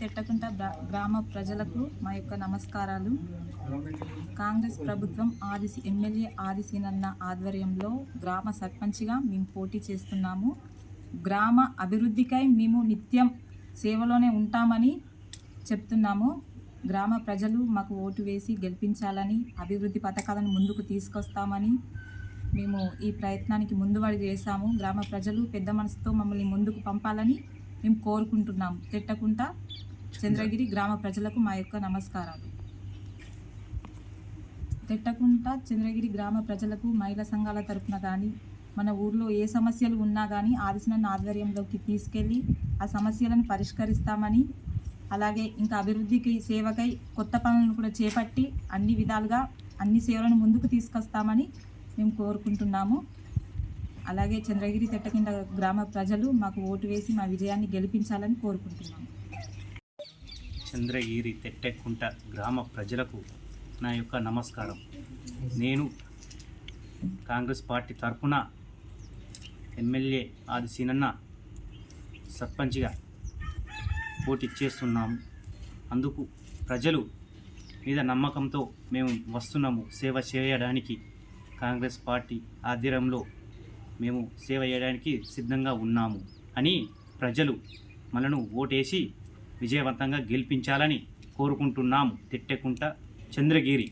తిట్టకుంట గ్రామ ప్రజలకు మా యొక్క నమస్కారాలు. కాంగ్రెస్ ప్రభుత్వం ఆదిసి ఎమ్మెల్యే ఆదిశీనన్న ఆధ్వర్యంలో గ్రామ సర్పంచ్గా మేము పోటీ చేస్తున్నాము. గ్రామ అభివృద్ధికై మేము నిత్యం సేవలోనే ఉంటామని చెప్తున్నాము. గ్రామ ప్రజలు మాకు ఓటు వేసి గెలిపించాలని అభివృద్ధి పథకాలను ముందుకు తీసుకొస్తామని మేము ఈ ప్రయత్నానికి ముందువడి చేశాము. గ్రామ ప్రజలు పెద్ద మనసుతో మమ్మల్ని ముందుకు పంపాలని మేము కోరుకుంటున్నాం తిట్టకుండా చంద్రగిరి గ్రామ ప్రజలకు మా యొక్క నమస్కారాలు. తిట్టకుంట చంద్రగిరి గ్రామ ప్రజలకు మహిళా సంఘాల తరఫున కానీ మన ఊర్లో ఏ సమస్యలు ఉన్నా కానీ ఆదిశనన్న ఆధ్వర్యంలోకి తీసుకెళ్ళి ఆ సమస్యలను పరిష్కరిస్తామని అలాగే ఇంకా అభివృద్ధికి సేవకై కొత్త పనులను కూడా చేపట్టి అన్ని విధాలుగా అన్ని సేవలను ముందుకు తీసుకొస్తామని మేము కోరుకుంటున్నాము. అలాగే చంద్రగిరి తెట్టకింద గ్రామ ప్రజలు మాకు ఓటు వేసి మా విజయాన్ని గెలిపించాలని కోరుకుంటున్నాము. చంద్రగిరి తెట్టెకుంట గ్రామ ప్రజలకు నా యొక్క నమస్కారం. నేను కాంగ్రెస్ పార్టీ తరఫున ఎమ్మెల్యే ఆది సీనన్న సర్పంచ్గా పోటీ చేస్తున్నాము. అందుకు ప్రజలు మీద నమ్మకంతో మేము వస్తున్నాము. సేవ చేయడానికి కాంగ్రెస్ పార్టీ ఆధ్వర్యంలో మేము సేవ చేయడానికి సిద్ధంగా ఉన్నాము అని ప్రజలు మనను ఓటేసి విజయవంతంగా గెలిపించాలని కోరుకుంటున్నాము. తిట్టెకుంట చంద్రగిరి